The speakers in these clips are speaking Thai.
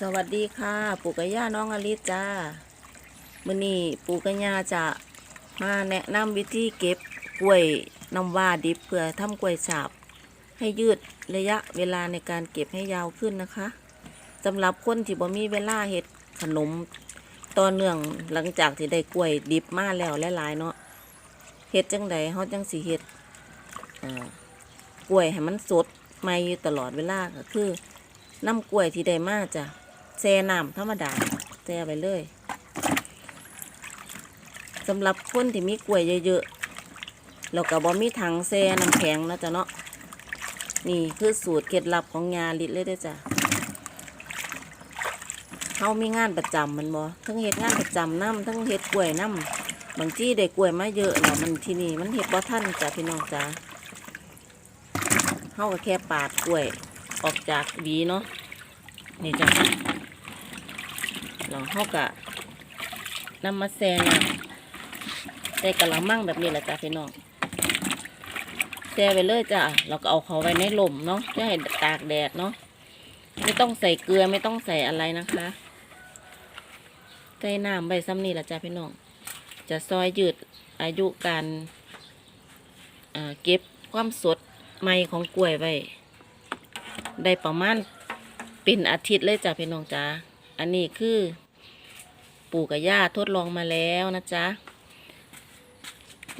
สวัสดีค่ะปู่กับย่าน้องอลิซจ้ามื่อนี้ปู่กับย่าจะมาแนะนำวิธีเก็บกล้วยน้ำว้าดิบเพื่อทำกล้วยฉาบ ให้ยืดระยะเวลาในการเก็บให้ยาวขึ้นนะคะสำหรับคนที่บ่มีเวลาเฮ็ดขนมต่อเนื่องหลังจากที่ได้กล้วยดิบมาแล้วหลายๆเนาะเฮ็ดจังใดเฮาจังสิเฮ็ดกล้วยให้มันสดใหม่อยู่ตลอดเวลาก็คือน้ำกล้วยที่ได้มาจ้ะ แช่น้ำธรรมดาแช่ไปเลยสำหรับคนที่มีกล้วยเยอะๆแล้วก็บ่มีถังแช่น้ำแข็งนะจ้ะเนาะนี่คือสูตรเคล็ดลับของยาลิดเลยด้อจ้ะเขามีงานประจำมันบ่ทั้งเฮ็ดงานประจำน้ำทั้งเฮ็ดกล้วยน้ำบางที่ได้กล้วยมาเยอะแล้วมันที่นี่มันเฮ็ดบ่ทันจ้ะพี่น้องจ้ะเขาก็แค่ปาดกล้วยออกจากวีเนาะนี่จ้ะ เราเขากะนำมาแซ่น้ำใส่กะละมังแบบนี้แหละจ้ะพี่น้องแช่ไปเลยจ้ะเราก็เอาเขาไว้ในลมเนาะจะให้ตากแดดเนาะไม่ต้องใส่เกลือไม่ต้องใส่อะไรนะคะใส่น้ำใบซ้ำนี่แหละจ้ะพี่น้อง จะซอยยืดอายุการเก็บความสดใหม่ของกล้วยไว้ได้ประมาณเป็นอาทิตย์เลยจ้ะพี่น้องจ้าอันนี้คือ ปู่กับย่าทดลองมาแล้วนะจ๊ะ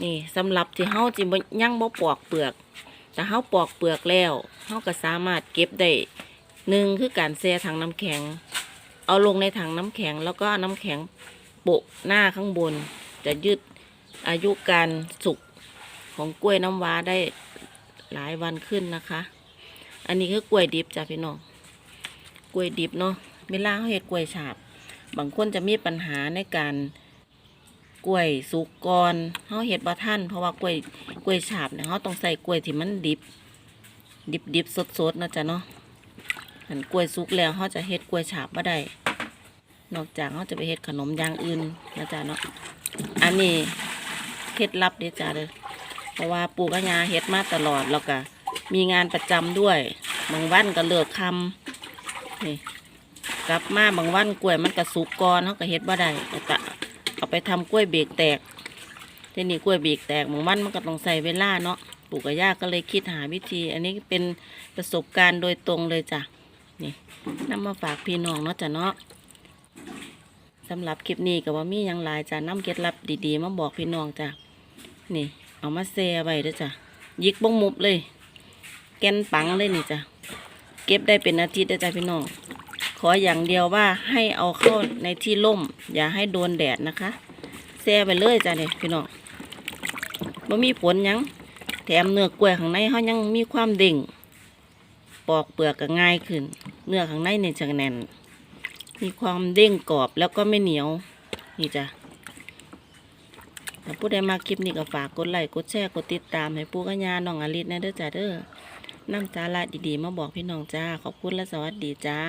นี่สำหรับที่เฮาจิบย่างบ่ปอกเปลือก แต่เฮาปอกเปลือกแล้วเฮาก็สามารถเก็บได้หนึ่งคือการแช่ถังน้ำแข็ง เอาลงในถังน้ำแข็ง แล้วก็น้ำแข็งโปะหน้าข้างบน จะยืดอายุการสุกของกล้วยน้ำว้าได้หลายวันขึ้นนะคะ อันนี้คือกล้วยดิบจ้ะพี่น้อง กล้วยดิบเนาะเวลาเขาเฮ็ดกล้วยฉาบ บางคนจะมีปัญหาในการกล้วยสุกก่อนเขาเฮ็ดบ่ทันเพราะว่ากล้วยกล้วยฉาบเนี่ยเขาต้องใส่กล้วยที่มันดิบ ดิบดิบสดสดนะจ้ะเนาะหันกล้วยสุกแล้วเขาจะเฮ็ดกล้วยฉาบบ่ได้ นอกจากเขาจะไปเฮ็ดขนมอย่างอื่นนะจ๊ะเนาะ อันนี้เคล็ดลับเด้จ้ะเลยเพราะว่าปู่กับยาเฮ็ดมาตลอดแล้วก็มีงานประจำด้วยบางวันก็เลิกคำนี่ กลับมาบางวันกล้วยมันก็สุกก่อนเขาก็เฮ็ดบ่ได้ก็เอาไปทำกล้วยเบรกแตกทีนี้กล้วยเบรกแตกบางวันมันก็ต้องใส่เวลาเนาะปู่กับย่าก็เลยคิดหาวิธี อันนี้เป็นประสบการณ์โดยตรงเลยจ้ะนี่นำมาฝากพี่น้องเนาะจ้ะเนาะสำหรับคลิปนี้ก็ว่ามียังหลายจ้ะน้ำเคล็ดลับดีๆมาบอกพี่น้องจ้ะนี่ เอามาแซ่ไว้ด้อจ้ะยิกบงมุบเลย แกนปังเลยนี่จ้ะเก็บได้เป็นอาทิตย์ได้จ้ะพี่น้อง ขออย่างเดียวว่าให้เอาเข้าในที่ร่ม อย่าให้โดนแดดนะคะแช่ไปเลยจ้ะเนี่ยพี่น้องบ่มีผลยังแถมเนื้อกล้วยข้างในเขายังมีความเด้งปอกเปลือกก็ง่ายขึ้น เนื้อข้างในเนี่ยจะแน่น มีความเด้งกรอบแล้วก็ไม่เหนียว นี่จ้ะถ้าผู้ใดมาคลิปนี้ก็ฝากกดไลค์กดแชร์กดติดตามให้ปู่กัญญาน้องอลิศนะเด้อจ้าเด้อ นำสาระดีๆ มาบอกพี่น้องจ้า ขอบคุณและสวัสดีจ้า